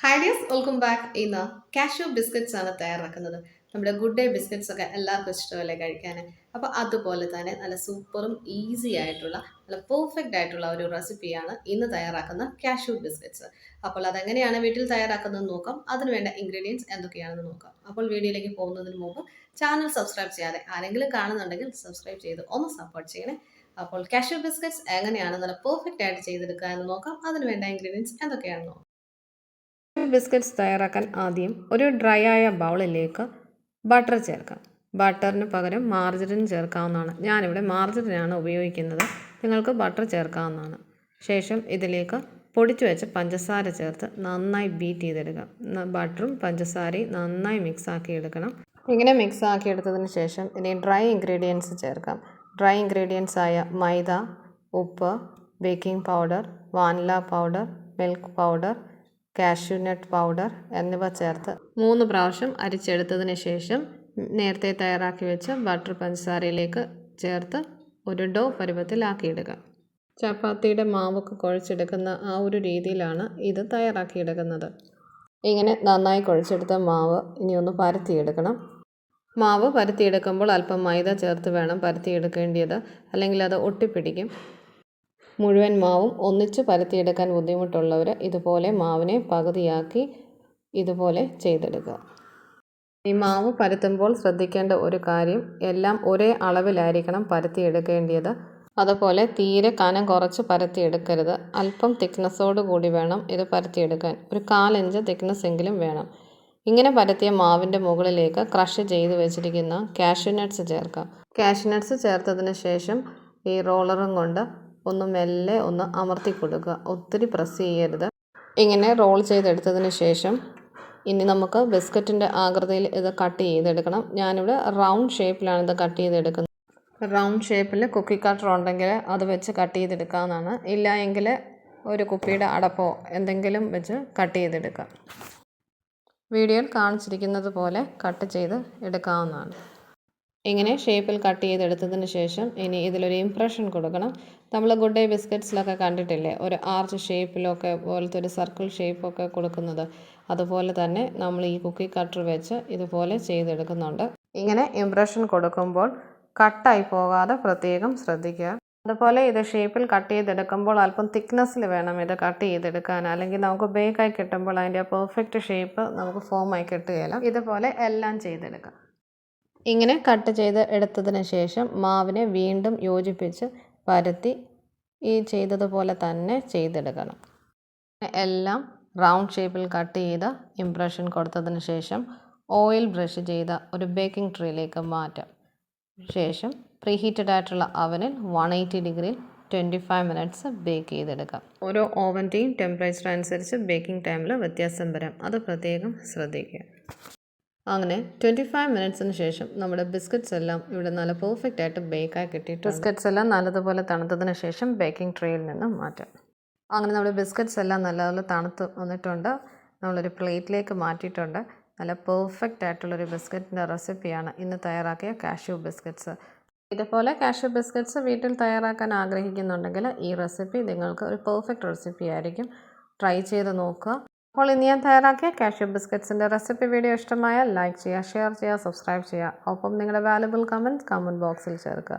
Hi dears welcome back ഇന്ന് cashew biscuits ആണ് തയ്യാറാക്കുന്നത്. നമ്മുടെ ഗുഡ് ഡേ ബിസ്ക്കറ്റ്സ് ഒക്കെ എല്ലാവർക്കും ഇഷ്ടമല്ലേ കഴിക്കാൻ അപ്പോൾ അതുപോലെ തന്നെ നല്ല സൂപ്പറും ഈസി ആയിട്ടുള്ള നല്ല പെർഫെക്റ്റ് ആയിട്ടുള്ള ഒരു റെസിപ്പിയാണ് ഇന്ന് തയ്യാറാക്കുന്ന കാഷ്യൂ ബിസ്ക്കറ്റ്സ് അപ്പോൾ അതെങ്ങനെയാണ് വീട്ടിൽ തയ്യാറാക്കുന്നത് നോക്കാം. അതിന് വേണ്ട ഇൻഗ്രീഡിയൻസ് എന്തൊക്കെയാണെന്ന് നോക്കാം. അപ്പോൾ വീഡിയോയിലേക്ക് പോകുന്നതിന് മുമ്പ് ചാനൽ സബ്സ്ക്രൈബ് ചെയ്യാതെ ആരെങ്കിലും കാണുന്നുണ്ടെങ്കിൽ സബ്സ്ക്രൈബ് ചെയ്ത് ഒന്ന് സപ്പോർട്ട് ചെയ്യണേ. അപ്പോൾ കാഷ്യൂ ബിസ്ക്കറ്റ്സ് എങ്ങനെയാണ് നല്ല പെർഫെക്റ്റ് ആയിട്ട് ചെയ്തെടുക്കുക എന്ന് നോക്കാം. അതിന് വേണ്ട ഇൻഗ്രീഡിയൻസ് എന്തൊക്കെയാണെന്ന് നോക്കാം. ബിസ്ക്കറ്റ്സ് തയ്യാറാക്കാൻ ആദ്യം ഒരു ഡ്രൈ ആയ ബൗളിലേക്ക് ബട്ടർ ചേർക്കാം. ബട്ടറിന് പകരം മാർജറിൻ ചേർക്കാവുന്നതാണ്. ഞാനിവിടെ മാർജറിനാണ് ഉപയോഗിക്കുന്നത്. നിങ്ങൾക്ക് ബട്ടർ ചേർക്കാവുന്നതാണ്. ശേഷം ഇതിലേക്ക് പൊടിച്ചു വെച്ച പഞ്ചസാര ചേർത്ത് നന്നായി ബീറ്റ് ചെയ്തെടുക്കുക. ബട്ടറും പഞ്ചസാരയും നന്നായി മിക്സ് ആക്കി എടുക്കണം. ഇങ്ങനെ മിക്സ് ആക്കി എടുത്തതിന് ശേഷം ഇനി ഡ്രൈ ഇൻഗ്രീഡിയൻസ് ചേർക്കാം. ഡ്രൈ ഇൻഗ്രീഡിയൻസ് ആയ മൈദ ഉപ്പ് baking powder vanilla powder milk powder cashew nut powder എന്നിവ ചേർത്ത് മൂന്ന് പ്രാവശ്യം അരിച്ചെടുത്തതിന് ശേഷം നേരത്തെ തയ്യാറാക്കി വെച്ച ബട്ടർ പഞ്ചസാരയിലേക്ക് ചേർത്ത് ഒരു ഡോ പരുവത്തിലാക്കിയിടുക. ചപ്പാത്തിയുടെ മാവൊക്കെ കുഴച്ചെടുക്കുന്ന ആ ഒരു രീതിയിലാണ് ഇത് തയ്യാറാക്കിയെടുക്കുന്നത്. ഇങ്ങനെ നന്നായി കുഴച്ചെടുത്ത മാവ് ഇനി ഒന്ന് പരത്തിയെടുക്കണം. മാവ് പരത്തിയെടുക്കുമ്പോൾ അല്പം മൈദ ചേർത്ത് വേണം പരത്തിയെടുക്കേണ്ടത് അല്ലെങ്കിൽ അത് ഒട്ടിപ്പിടിക്കും. മുഴുവൻ മാവും ഒന്നിച്ച് പരത്തിയെടുക്കാൻ ബുദ്ധിമുട്ടുള്ളവർ ഇതുപോലെ മാവിനെ പകുതിയാക്കി ഇതുപോലെ ചെയ്തെടുക്കുക. ഈ മാവ് പരത്തുമ്പോൾ ശ്രദ്ധിക്കേണ്ട ഒരു കാര്യം എല്ലാം ഒരേ അളവിലായിരിക്കണം പരത്തിയെടുക്കേണ്ടത് അതുപോലെ തീരെ കനം കുറച്ച് പരത്തിയെടുക്കരുത്. അല്പം തിക്നെസ്സോട് കൂടി വേണം ഇത് പരത്തിയെടുക്കാൻ. ഒരു കാലഞ്ച് തിക്നെസ് എങ്കിലും വേണം. ഇങ്ങനെ പരത്തിയ മാവിന്റെ മുകളിലേക്ക് ക്രഷ് ചെയ്ത് വെച്ചിരിക്കുന്ന കാഷ്യൂ നട്ട്സ് ചേർക്കാം. കാഷ്യൂ നട്ട്സ് ചേർത്തതിന് ശേഷം ഈ റോളറും കൊണ്ട് ഒന്ന് മെല്ലെ ഒന്ന് അമർത്തി കൊടുക്കുക. ഒത്തിരി പ്രസ് ചെയ്യരുത്. ഇങ്ങനെ റോൾ ചെയ്തെടുത്തതിന് ശേഷം ഇനി നമുക്ക് ബിസ്ക്കറ്റിന്റെ ആകൃതിയിൽ ഇത് കട്ട് ചെയ്തെടുക്കണം. ഞാനിവിടെ റൗണ്ട് ഷേപ്പിലാണ് ഇത് കട്ട് ചെയ്തെടുക്കുന്നത്. റൗണ്ട് ഷേപ്പിൽ കുക്കി കട്ടർ ഉണ്ടെങ്കിൽ അത് വെച്ച് കട്ട് ചെയ്തെടുക്കാവുന്നതാണ്. ഇല്ല എങ്കിൽ ഒരു കുപ്പിയുടെ അടപ്പോ എന്തെങ്കിലും വെച്ച് കട്ട് ചെയ്തെടുക്കാം. വീഡിയോയിൽ കാണിച്ചിരിക്കുന്നത് പോലെ കട്ട് ചെയ്ത് എടുക്കാവുന്നതാണ്. ഇങ്ങനെ ഷേപ്പിൽ കട്ട് ചെയ്തെടുത്തതിന് ശേഷം ഇനി ഇതിലൊരു ഇംപ്രഷൻ കൊടുക്കണം. നമ്മൾ ഗുഡ് ഡേ ബിസ്ക്കറ്റ്സിലൊക്കെ കണ്ടിട്ടില്ലേ? ഒരു ആർച്ച് ഷേപ്പിലൊക്കെ പോലത്തെ ഒരു സർക്കിൾ ഷേപ്പൊക്കെ കൊടുക്കുന്നത്. അതുപോലെ തന്നെ നമ്മൾ ഈ കുക്കി കട്ടർ വെച്ച് ഇതുപോലെ ചെയ്തെടുക്കുന്നുണ്ട്. ഇങ്ങനെ ഇംപ്രഷൻ കൊടുക്കുമ്പോൾ കട്ടായി പോകാതെ പ്രത്യേകം ശ്രദ്ധിക്കുക. അതുപോലെ ഇത് ഷേപ്പിൽ കട്ട് ചെയ്തെടുക്കുമ്പോൾ അല്പം തിക്നെസ്സിൽ വേണം ഇത് കട്ട് ചെയ്തെടുക്കാൻ. അല്ലെങ്കിൽ നമുക്ക് ബേക്കായി കിട്ടുമ്പോൾ അതിന്റെ പെർഫെക്റ്റ് ഷേപ്പ് നമുക്ക് ഫോമായി കിട്ടുകയില്ല. ഇതുപോലെ എല്ലാം ചെയ്തെടുക്കാം. ഇങ്ങനെ കട്ട് ചെയ്ത് എടുത്തതിന് ശേഷം മാവിനെ വീണ്ടും യോജിപ്പിച്ച് പരത്തി ഈ ചെയ്തതുപോലെ തന്നെ ചെയ്തെടുക്കണം. എല്ലാം റൗണ്ട് ഷേപ്പിൽ കട്ട് ചെയ്ത് ഇംപ്രഷൻ കൊടുത്തതിന് ശേഷം ഓയിൽ ബ്രഷ് ചെയ്ത ഒരു ബേക്കിംഗ് ട്രീയിലേക്ക് മാറ്റാം. ശേഷം പ്രീഹീറ്റഡ് ആയിട്ടുള്ള അവനിൽ വൺ എയ്റ്റി ഡിഗ്രിയിൽ ട്വന്റി ഫൈവ് മിനിറ്റ്സ് ബേക്ക് ചെയ്തെടുക്കാം. ഓരോ ഓവന്റെയും ടെമ്പറേച്ചർ അനുസരിച്ച് ബേക്കിംഗ് ടൈമിൽ വ്യത്യാസം വരാം. അത് പ്രത്യേകം ശ്രദ്ധിക്കുക. അങ്ങനെ ട്വന്റി ഫൈവ് മിനിറ്റ്സിന് ശേഷം നമ്മുടെ ബിസ്ക്കറ്റ്സ് എല്ലാം ഇവിടെ നല്ല പെർഫെക്റ്റ് ആയിട്ട് ബേക്കായി കിട്ടിയിട്ട് ബിസ്ക്കറ്റ്സ് എല്ലാം നല്ലതുപോലെ തണുത്തതിന് ശേഷം ബേക്കിംഗ് ട്രേയിൽ നിന്ന് മാറ്റാം. അങ്ങനെ നമ്മുടെ ബിസ്ക്കറ്റ്സ് എല്ലാം നല്ലതുപോലെ തണുത്ത് വന്നിട്ടുണ്ട്. നമ്മളൊരു പ്ലേറ്റിലേക്ക് മാറ്റിയിട്ടുണ്ട്. നല്ല പെർഫെക്റ്റ് ആയിട്ടുള്ളൊരു ബിസ്ക്കറ്റിന്റെ റെസിപ്പിയാണ് ഇന്ന് തയ്യാറാക്കിയ കാഷ്യൂ ബിസ്ക്കറ്റ്സ് ഇതുപോലെ കാഷ്യൂ ബിസ്ക്കറ്റ്സ് വീട്ടിൽ തയ്യാറാക്കാൻ ആഗ്രഹിക്കുന്നുണ്ടെങ്കിൽ ഈ റെസിപ്പി നിങ്ങൾക്ക് ഒരു പെർഫെക്റ്റ് റെസിപ്പി ആയിരിക്കും. ട്രൈ ചെയ്ത് നോക്കുക. അപ്പോൾ ഇന്ന് ഞാൻ തയ്യാറാക്കിയ കാഷ്യൂ ബിസ്ക്കറ്റ്സിന്റെ റെസിപ്പി വീഡിയോ ഇഷ്ടമായാൽ ലൈക്ക് ചെയ്യുക ഷെയർ ചെയ്യുക സബ്സ്ക്രൈബ് ചെയ്യുക. ഒപ്പം നിങ്ങളുടെ വാലുബിൾ കമന്റ് കമന്റ് ബോക്സിൽ ചേർക്കുക.